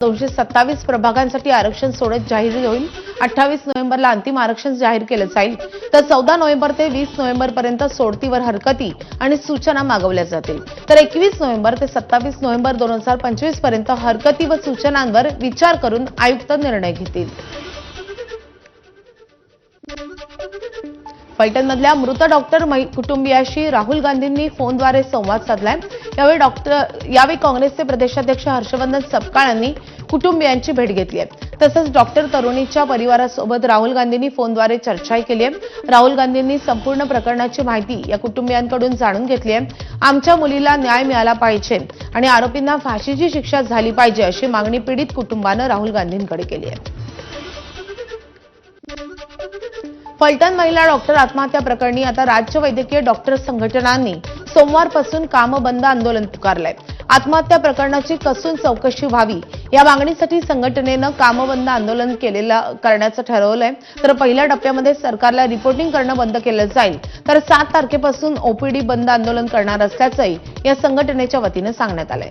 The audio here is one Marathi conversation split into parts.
दोनशे सत्तावीस प्रभागांसाठी आरक्षण सोडत जाहीर होईल. अठ्ठावीस नोव्हेंबरला अंतिम आरक्षण जाहीर केलं जाईल. तर चौदा नोव्हेंबर ते वीस नोव्हेंबर पर्यंत सोडतीवर हरकती आणि सूचना मागवल्या जातील. तर एकवीस नोव्हेंबर ते सत्तावीस नोव्हेंबर दोन हजार पंचवीसपर्यंत हरकती व सूचनांवर विचार करून आयुक्त निर्णय घेतील. पैठणमधल्या मृत डॉक्टर कुटुंबियाशी राहुल गांधींनी फोनद्वारे संवाद साधलाय. यावेळी डॉक्टर यावेळी काँग्रेसचे प्रदेशाध्यक्ष हर्षवर्धन सपकाळ यांनी कुटुंबियांची भेट घेतली आहे. तसंच डॉक्टर तरुणीच्या परिवारासोबत राहुल गांधींनी फोनद्वारे चर्चाही केली आहे. राहुल गांधींनी संपूर्ण प्रकरणाची माहिती या कुटुंबियांकडून जाणून घेतली आहे. आमच्या मुलीला न्याय मिळाला पाहिजे आणि आरोपींना फाशीची शिक्षा झाली पाहिजे अशी मागणी पीडित कुटुंबानं राहुल गांधींकडे केली आहे. फलटण महिला डॉक्टर आत्महत्या प्रकरणी आता राज्य वैद्यकीय डॉक्टर संघटनांनी सोमवारपासून कामबंद आंदोलन पुकारलंय. आत्महत्या प्रकरणाची कसून चौकशी व्हावी? या मागणीसाठी संघटनेनं कामबंद आंदोलन केलेलं करण्याचं ठरवलंय. तर पहिल्या टप्प्यामध्ये सरकारला रिपोर्टिंग करणं बंद केलं जाईल. तर सात तारखेपासून ओपीडी बंद आंदोलन करणार असल्याचंही या संघटनेच्या वतीनं सांगण्यात आलंय.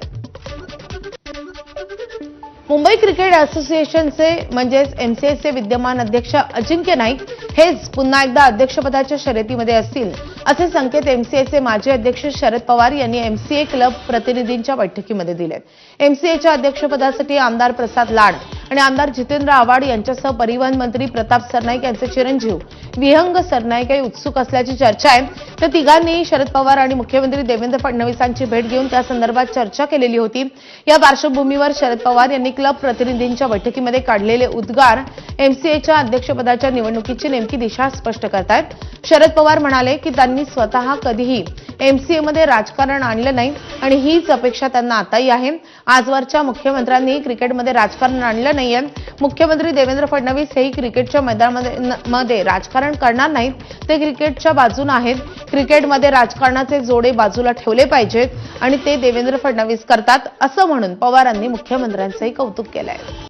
मुंबई क्रिकेट असोसिएशनचे म्हणजेच एमसीएचे विद्यमान अध्यक्ष अजिंक्य नाईक हेच पुन्हा एकदा अध्यक्षपदाच्या शर्यतीमध्ये असतील. असे संकेत एमसीएचे माजी अध्यक्ष शरद पवार यांनी एमसीए क्लब प्रतिनिधींच्या बैठकीमध्ये दिलेत. एमसीएच्या अध्यक्षपदासाठी आमदार प्रसाद लाड आणि आमदार जितेंद्र आव्हाड यांच्यासह परिवहन मंत्री प्रताप सरनाईक यांचे चिरंजीव विहंग सरनाईक हे उत्सुक असल्याची चर्चा आहे. तर तिघांनी शरद पवार आणि मुख्यमंत्री देवेंद्र फडणवीसांची भेट घेऊन त्या संदर्भात चर्चा केलेली होती. या पार्श्वभूमीवर शरद पवार यांनी क्लब प्रतिनिधींच्या बैठकीमध्ये काढलेले उद्गार एमसीएच्या अध्यक्षपदाच्या निवडणुकीची नेमकी दिशा स्पष्ट करतायत. शरद पवार म्हणाले की त्यांनी स्वतः कधीही एमसीएमध्ये राजकारण आणलं नाही आणि हीच अपेक्षा त्यांना आताही आहे. आजवरच्या मुख्यमंत्र्यांनी क्रिकेटमध्ये राजकारण आणलं नाहीये. मुख्यमंत्री देवेंद्र फडणवीस हेही क्रिकेटच्या मैदानामध्ये मध्ये राजकारण करणार नाहीत. ते क्रिकेटच्या बाजून आहेत. क्रिकेटमध्ये राजकारणाचे जोडे बाजूला ठेवले पाहिजेत आणि ते देवेंद्र फडणवीस करतात असं म्हणून पवारांनी मुख्यमंत्र्यांचंही कौतुक केलं आहे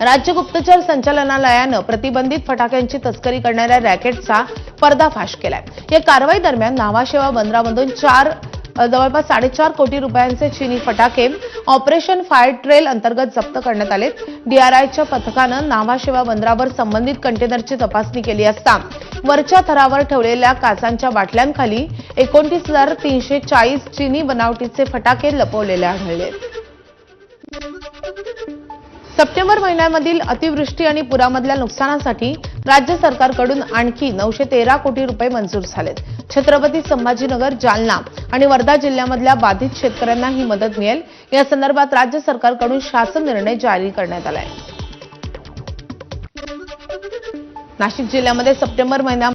राज्य गुप्तचर संचालनालयानं प्रतिबंधित फटाक्यांची तस्करी करणाऱ्या रॅकेटचा पर्दाफाश केलाय. या कारवाई दरम्यान नावाशेवा बंदरामधून चार जवळपास साडेचार कोटी रुपयांचे चिनी फटाके ऑपरेशन फायर ट्रेल अंतर्गत जप्त करण्यात आले डीआरआयच्या पथकानं नावाशेवा बंदरावर संबंधित कंटेनरची तपासणी केली असता वरच्या थरावर ठेवलेल्या काचांच्या बाटल्यांखाली एकोणतीस हजार तीनशे चाळीस चिनी बनावटीचे फटाके लपवलेले आढळले सप्टेंबर महिन्यामधील अतिवृष्टी आणि पुरामधल्या नुकसानासाठी राज्य सरकारकडून आणखी नऊशे तेरा कोटी रुपये मंजूर झालेत. छत्रपती संभाजीनगर जालना आणि वर्धा जिल्ह्यामधल्या बाधित शेतकऱ्यांना ही मदत मिळेल. या संदर्भात राज्य सरकारकडून शासन निर्णय जारी करण्यात आलाय. नाशिक जिल्ह्यामध्ये सप्टेंबर महिन्या